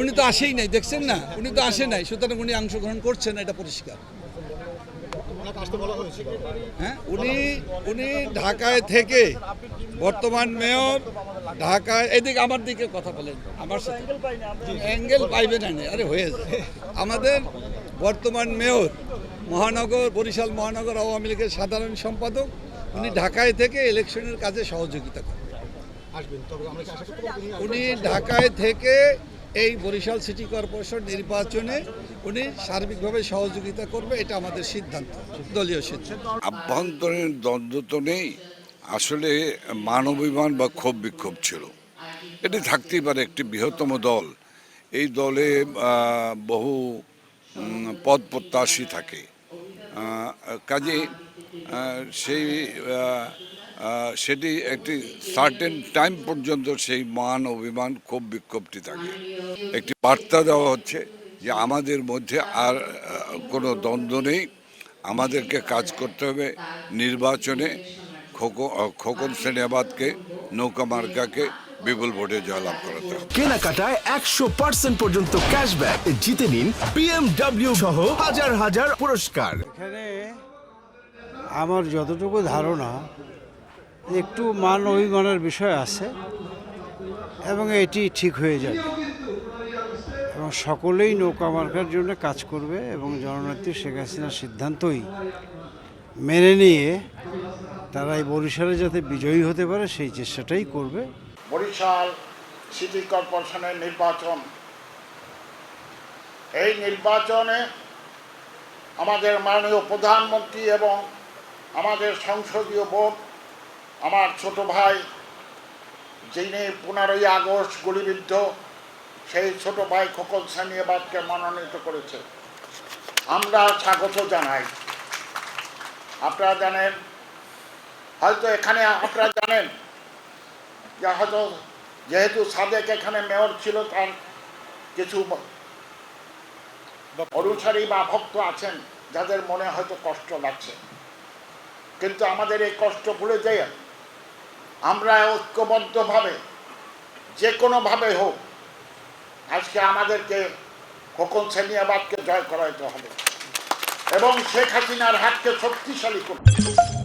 উনি তো আসেই নাই দেখছেন না? উনি তো আসে নাই সুতরাং উনি অংশগ্রহণ করছেন এটা পরিষ্কার। হ্যাঁ উনি উনি ঢাকায় থেকে বর্তমান মেয়র ঢাকায় এদিকে আমার দিকে কথা বলেন আমার সাথে। অ্যাঙ্গেল পাইবেন না আরে হয়ে যায় আমাদের বর্তমান মেয়র মহানগর বরিশাল মহানগর আওয়ামী লীগের সাধারণ সম্পাদক উনি ঢাকায় থেকে ইলেকশনের কাজে সহযোগিতা করেন। উনি ঢাকায় থেকে এই বরিশাল সিটি কর্পোরেশন নির্বাচনে উনি সার্বিকভাবে সহযোগিতা করবে, এটা আমাদের সিদ্ধান্ত, দলীয় সিদ্ধান্ত। আভ্যন্তরীণ দ্বন্দ্ব তো নেই, আসলে মানবিমান বা ক্ষোভ বিক্ষোভ ছিল। এটি থাকতেই পারে একটি বৃহত্তম দল। এই দলে বহু পদ প্রত্যাশী থাকে। কাজে সেই সেটি একটি সার্টেন টাইম পর্যন্ত সেই মান অভিমান খুব বিক্ষোভটি থাকে। একটি বার্তা দেওয়া হচ্ছে যে আমাদের মধ্যে আর কোনো দ্বন্দ্ব নেই। আমাদেরকে কাজ করতে হবে নির্বাচনে। খোকো- খোকন সেনাবাদকে নৌকা মার্কাকে বিপুল ভোটে জয়লাভ করাতে হবে। কেনাকাটায় একশো পার্সেন্ট পর্যন্ত ক্যাশব্যাক জিতে নিন বিএমডব্লিউ সহ হাজার হাজার পুরস্কার। এখানে আমার যতটুকু ধারণা একটু মান অভিমানের বিষয় আছে এবং এটি ঠিক হয়ে যাবে। এবং সকলেই নৌকা মার্কার জন্য কাজ করবে এবং জননেত্রী শেখ হাসিনার সিদ্ধান্তই মেনে নিয়ে তারা এই বরিশালে যাতে বিজয়ী হতে পারে, সেই চেষ্টাটাই করবে। বরিশাল সিটি কর্পোরেশনের নির্বাচন। এই নির্বাচনে আমাদের মাননীয় প্রধানমন্ত্রী এবং আমাদের সংসদীয় বোর্ড আমার ছোট ভাই, যিনি পনেরোই আগস্ট গুলিবিদ্ধ, সেই ছোট ভাই খোকন সানিয়াবাদকে মনোনীত করেছে। আমরা স্বাগত জানাই। আপনারা জানেন, হয়তো এখানে আপনারা জানেন, যে হয়তো যেহেতু সাদেক এখানে মেয়র ছিল, তার কিছু অনুসারী বা ভক্ত আছেন, যাদের মনে হয়তো কষ্ট লাগছে। কিন্তু আমাদের এই কষ্ট ভুলে যাই আমরা ঐক্যবদ্ধভাবে যে কোনোভাবে হোক, আজকে আমাদেরকে খোকন সেনিয়াবাদকে জয় করাইতে হবে এবং শেখ হাসিনার হাতকে শক্তিশালী করতে হবে।